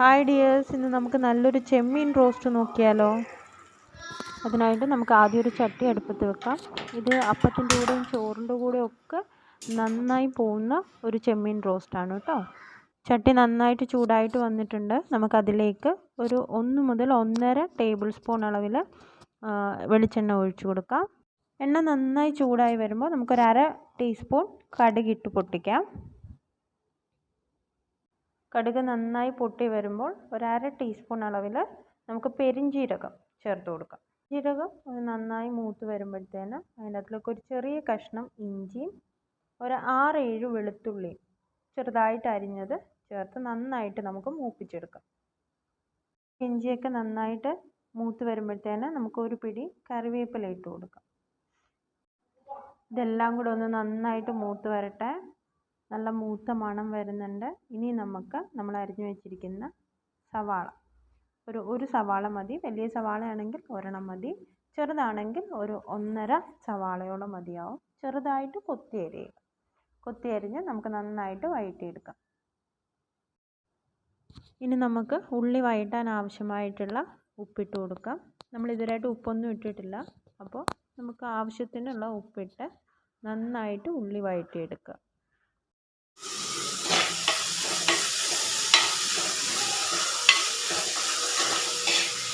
Hi dears ഇന്ന് നമുക്ക് നല്ലൊരു ചെമ്മീൻ റോസ്റ്റ് നോക്കിയാലോ? അതിനായിട്ട് നമുക്ക് ആദ്യം ഒരു ചട്ടി അടുപ്പത്ത് വെക്കാം. ഇത് അപ്പത്തിന്റെ കൂടെയും ചോറിന്റെ കൂടെയും ഒക്കെ നന്നായി പോകുന്ന ഒരു ചെമ്മീൻ റോസ്റ്റാണ് കേട്ടോ. ചട്ടി നന്നായിട്ട് ചൂടായിട്ട് വന്നിട്ടുണ്ട്. നമുക്കതിലേക്ക് ഒരു ഒന്ന് മുതൽ ഒന്നര ടേബിൾ സ്പൂൺ അളവിൽ വെളിച്ചെണ്ണ ഒഴിച്ചു കൊടുക്കാം. എണ്ണ നന്നായി ചൂടായി വരുമ്പോൾ നമുക്കൊരു അര ടീസ്പൂൺ കടുകിട്ട് പൊട്ടിക്കാം. കടുക് നന്നായി പൊട്ടി വരുമ്പോൾ ഒരു അര ടീസ്പൂൺ അളവിൽ നമുക്ക് പെരിഞ്ജീരകം ചേർത്ത് കൊടുക്കാം. ജീരകം നന്നായി മൂത്ത് വരുമ്പോഴത്തേന് അതിന്റെ അകത്തിലേക്ക് ഒരു ചെറിയ കഷ്ണം ഇഞ്ചിയും ഒരു ആറ് ഏഴ് വെളുത്തുള്ളിയും ചെറുതായിട്ട് അരിഞ്ഞത് ചേർത്ത് നന്നായിട്ട് നമുക്ക് മൂപ്പിച്ചെടുക്കാം. ഇഞ്ചിയൊക്കെ നന്നായിട്ട് മൂത്ത് വരുമ്പോഴത്തേന് നമുക്ക് ഒരു പിടി കറിവേപ്പില ഇട്ട് കൊടുക്കാം. ഇതെല്ലാം കൂടെ ഒന്ന് നന്നായിട്ട് മൂത്ത് വരട്ടെ. നല്ല മൂത്ത മണം വരുന്നുണ്ട്. ഇനി നമുക്ക് നമ്മൾ അരിഞ്ഞു വെച്ചിരിക്കുന്ന സവാള. ഒരു ഒരു സവാള മതി. വലിയ സവാളയാണെങ്കിൽ ഒരെണ്ണം മതി. ചെറുതാണെങ്കിൽ ഒരു ഒന്നര സവാളയോളം മതിയാവും. ചെറുതായിട്ട് കൊത്തി അരിയുക കൊത്തി അരിഞ്ഞ് നമുക്ക് നന്നായിട്ട് വഴറ്റിയെടുക്കാം. ഇനി നമുക്ക് ഉള്ളി വഴറ്റാൻ ആവശ്യമായിട്ടുള്ള ഉപ്പിട്ട് കൊടുക്കാം. നമ്മൾ ഇതുവരെയായിട്ട് ഉപ്പൊന്നും ഇട്ടിട്ടില്ല. അപ്പോൾ നമുക്ക് ആവശ്യത്തിനുള്ള ഉപ്പിട്ട് നന്നായിട്ട് ഉള്ളി വഴറ്റിയെടുക്കുക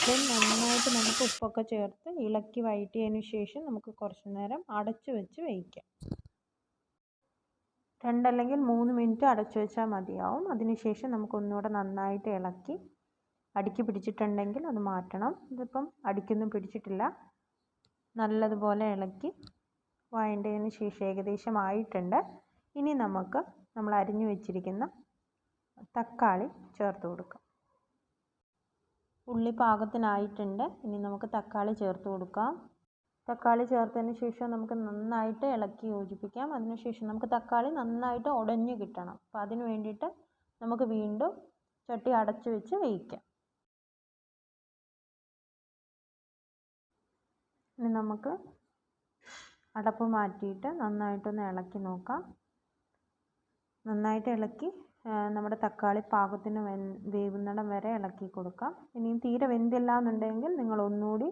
നന്നായിട്ട് നമുക്ക് ഉപ്പൊക്കെ ചേർത്ത് ഇളക്കി വഴറ്റിയതിന് ശേഷം നമുക്ക് കുറച്ച് നേരം അടച്ചു വെച്ച് വേവിക്കാം. രണ്ടല്ലെങ്കിൽ മൂന്ന് മിനിറ്റ് അടച്ചു വെച്ചാൽ മതിയാവും. അതിനുശേഷം നമുക്ക് ഒന്നുകൂടെ നന്നായിട്ട് ഇളക്കി അടുക്കി പിടിച്ചിട്ടുണ്ടെങ്കിൽ അത് മാറ്റണം. ഇതിപ്പം അടിക്കൊന്നും പിടിച്ചിട്ടില്ല. നല്ലതുപോലെ ഇളക്കി വഴണ്ടതിന് ശേഷം ഏകദേശം ആയിട്ടുണ്ട്. ഇനി നമുക്ക് നമ്മൾ അരിഞ്ഞു വെച്ചിരിക്കുന്ന തക്കാളി ചേർത്ത് കൊടുക്കാം. ഉള്ളി പാകത്തിനായിട്ടുണ്ട് ഇനി നമുക്ക് തക്കാളി ചേർത്ത് കൊടുക്കാം. തക്കാളി ചേർത്തതിന് ശേഷം നമുക്ക് നന്നായിട്ട് ഇളക്കി യോജിപ്പിക്കാം. അതിനുശേഷം നമുക്ക് തക്കാളി നന്നായിട്ട് ഉടഞ്ഞ് കിട്ടണം. അപ്പോൾ അതിന് വേണ്ടിയിട്ട് നമുക്ക് വീണ്ടും ചട്ടി അടച്ചു വെച്ച് വേവിക്കാം. ഇനി നമുക്ക് അടപ്പ് മാറ്റിയിട്ട് നന്നായിട്ടൊന്ന് ഇളക്കി നോക്കാം. നന്നായിട്ട് ഇളക്കി നമ്മുടെ തക്കാളി പാകത്തിന് വെ വേവുന്നിടം വരെ ഇളക്കി കൊടുക്കാം. ഇനിയും തീരെ വെന്തില്ല എന്നുണ്ടെങ്കിൽ നിങ്ങൾ ഒന്നുകൂടി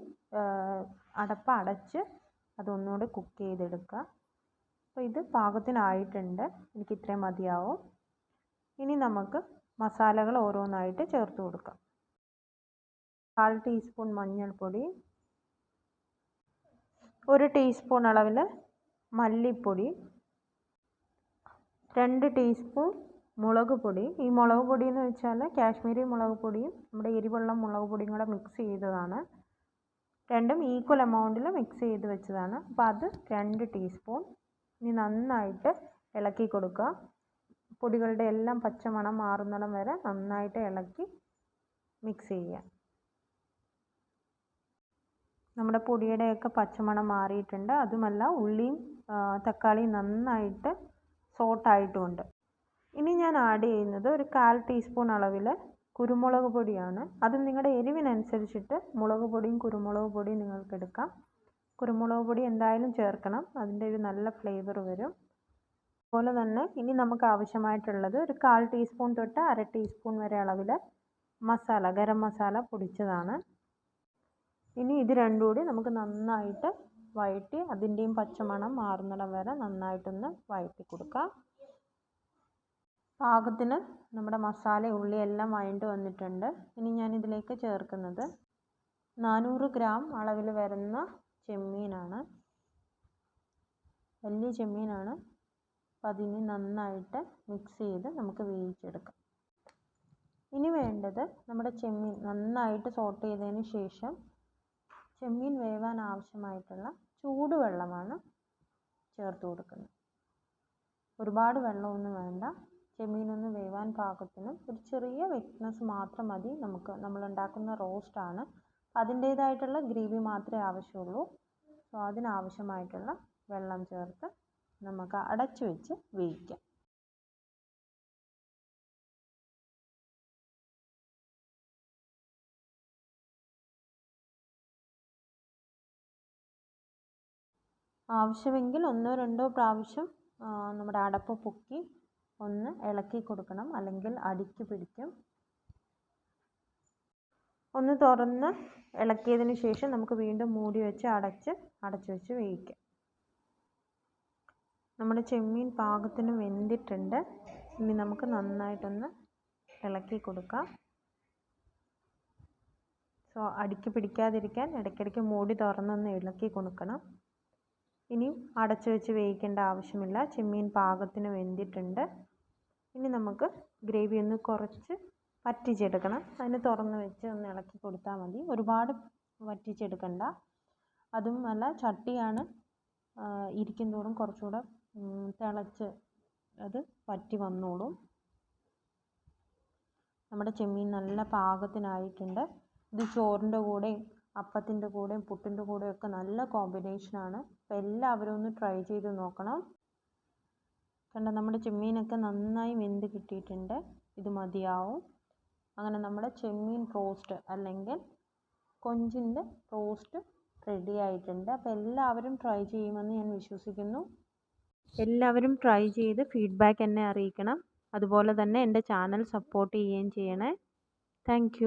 അടപ്പ് അടച്ച് അതൊന്നുകൂടി കുക്ക് ചെയ്തെടുക്കുക. അപ്പോൾ ഇത് പാകത്തിനായിട്ടുണ്ട്. എനിക്ക് ഇത്രയും മതിയാവും. ഇനി നമുക്ക് മസാലകൾ ഓരോന്നായിട്ട് ചേർത്ത് കൊടുക്കാം. കാൽ ടീസ്പൂൺ മഞ്ഞൾപ്പൊടി ഒരു ടീസ്പൂൺ അളവിൽ മല്ലിപ്പൊടി രണ്ട് ടീസ്പൂൺ മുളക് പൊടി. ഈ മുളക് പൊടി എന്ന് വെച്ചാൽ കാശ്മീരി മുളക് പൊടിയും നമ്മുടെ എരിവുള്ള മുളക് പൊടിയും കൂടെ മിക്സ് ചെയ്തതാണ്. രണ്ടും ഈക്വൽ എമൗണ്ടിൽ മിക്സ് ചെയ്ത് വെച്ചതാണ്. അപ്പോൾ അത് രണ്ട് ടീസ്പൂൺ ഇനി നന്നായിട്ട് ഇളക്കി കൊടുക്കുക. പൊടികളുടെ എല്ലാം പച്ചമണം മാറുന്നിടം വരെ നന്നായിട്ട് ഇളക്കി മിക്സ് ചെയ്യുക. നമ്മുടെ പൊടിയുടെയൊക്കെ പച്ചമണം മാറിയിട്ടുണ്ട്. അതുമല്ല ഉള്ളിയും തക്കാളിയും നന്നായിട്ട് സോട്ടായിട്ടുമുണ്ട് ഇനി ഞാൻ ആഡ് ചെയ്യുന്നത് ഒരു കാൽ ടീസ്പൂൺ അളവിൽ കുരുമുളക് പൊടിയാണ്. അത് നിങ്ങളുടെ എരിവിനനുസരിച്ചിട്ട് മുളക് പൊടിയും കുരുമുളക് പൊടിയും നിങ്ങൾക്ക് എടുക്കാം. കുരുമുളക് പൊടി എന്തായാലും ചേർക്കണം. അതിന്റെ ഒരു നല്ല ഫ്ലേവർ വരും. അതുപോലെ തന്നെ ഇനി നമുക്ക് ആവശ്യമായിട്ടുള്ളത് ഒരു കാൽ ടീസ്പൂൺ തൊട്ട് അര ടീസ്പൂൺ വരെ അളവിൽ മസാല ഗരം മസാല പൊടിച്ചതാണ്. ഇനി ഇത് രണ്ടും കൂടി നമുക്ക് നന്നായിട്ട് വഴറ്റി അതിന്റെയും പച്ചമണം മാറുന്നിടം വരെ നന്നായിട്ടൊന്ന് വഴറ്റി കൊടുക്കാം. പാകത്തിന് നമ്മുടെ മസാല ഉള്ളി എല്ലാം വഴണ്ട് വന്നിട്ടുണ്ട്. ഇനി ഞാൻ ഇതിലേക്ക് ചേർക്കുന്നത് നാനൂറ് ഗ്രാം അളവിൽ വരുന്ന ചെമ്മീനാണ്. വലിയ ചെമ്മീനാണ്. അപ്പം അതിന് നന്നായിട്ട് മിക്സ് ചെയ്ത് നമുക്ക് വേവിച്ചെടുക്കാം. ഇനി വേണ്ടത് നമ്മുടെ ചെമ്മീൻ നന്നായിട്ട് സോട്ട് ചെയ്തതിന് ശേഷം ചെമ്മീൻ വേവാൻ ആവശ്യമായിട്ടുള്ള ചൂടുവെള്ളമാണ് ചേർത്ത് കൊടുക്കുന്നത്. ഒരുപാട് വെള്ളമൊന്നും വേണ്ട. ചെമ്മീനൊന്ന് വേവാൻ പാകത്തിന് ഒരു ചെറിയ വെറ്റ്നസ് മാത്രം മതി. നമുക്ക് നമ്മൾ ഉണ്ടാക്കുന്ന റോസ്റ്റാണ് അതിന്റേതായിട്ടുള്ള ഗ്രേവി മാത്രമേ ആവശ്യമുള്ളൂ. സോ അതിനാവശ്യമായിട്ടുള്ള വെള്ളം ചേർത്ത് നമുക്ക് അടച്ചു വെച്ച് വേവിക്കാം. ആവശ്യമെങ്കിൽ ഒന്നോ രണ്ടോ പ്രാവശ്യം നമ്മുടെ അടപ്പ് പൊക്കി ഒന്ന് ഇളക്കി കൊടുക്കണം അല്ലെങ്കിൽ അടിക്ക് പിടിക്കും. ഒന്ന് തുറന്ന് ഇളക്കിയതിന് ശേഷം നമുക്ക് വീണ്ടും മൂടി വെച്ച് അടച്ച് അടച്ചു വെച്ച് വേവിക്കാം. നമ്മുടെ ചെമ്മീൻ പാകത്തിന് വെന്തിട്ടുണ്ട്. ഇനി നമുക്ക് നന്നായിട്ടൊന്ന് ഇളക്കി കൊടുക്കാം. സോ അടിക്ക് പിടിക്കാതിരിക്കാൻ ഇടയ്ക്കിടയ്ക്ക് മൂടി തുറന്നൊന്ന് ഇളക്കി കൊടുക്കണം. ഇനി അടച്ചു വെച്ച് വേവിക്കേണ്ട ആവശ്യമില്ല. ചെമ്മീൻ പാകത്തിന് വെന്തിട്ടുണ്ട്. ഇനി നമുക്ക് ഗ്രേവി ഒന്ന് കുറച്ച് വറ്റിച്ചെടുക്കണം. അതിന് തുറന്ന് വെച്ച് ഒന്ന് ഇളക്കി കൊടുത്താൽ മതി. ഒരുപാട് വറ്റിച്ചെടുക്കണ്ട. അതും നല്ല ചട്ടിയാണ്. ഇരിക്കും തോറും കുറച്ചുകൂടെ തിളച്ച് അത് വറ്റി വന്നോളും. നമ്മുടെ ചെമ്മീൻ നല്ല പാകത്തിനായിട്ടുണ്ട്. ഇത് ചോറിന്റെ കൂടെയും അപ്പത്തിന്റെ കൂടെയും പുട്ടിന്റെ കൂടെയും ഒക്കെ നല്ല കോമ്പിനേഷനാണ് അപ്പോൾ എല്ലാവരും ഒന്ന് ട്രൈ ചെയ്ത് നോക്കണം. കണ്ട നമ്മുടെ ചെമ്മീനൊക്കെ നന്നായി വെന്ത് കിട്ടിയിട്ടുണ്ട്. ഇത് മതിയാവും. അങ്ങനെ നമ്മുടെ ചെമ്മീൻ റോസ്റ്റ് അല്ലെങ്കിൽ കൊഞ്ചിന്റെ റോസ്റ്റ് റെഡി ആയിട്ടുണ്ട്. അപ്പോൾ എല്ലാവരും ട്രൈ ചെയ്യുമെന്ന് ഞാൻ വിശ്വസിക്കുന്നു. എല്ലാവരും ട്രൈ ചെയ്ത് ഫീഡ്ബാക്ക് എന്നെ അറിയിക്കണം. അതുപോലെ തന്നെ എന്റെ ചാനൽ സപ്പോർട്ട് ചെയ്യുകയും ചെയ്യണേ. താങ്ക്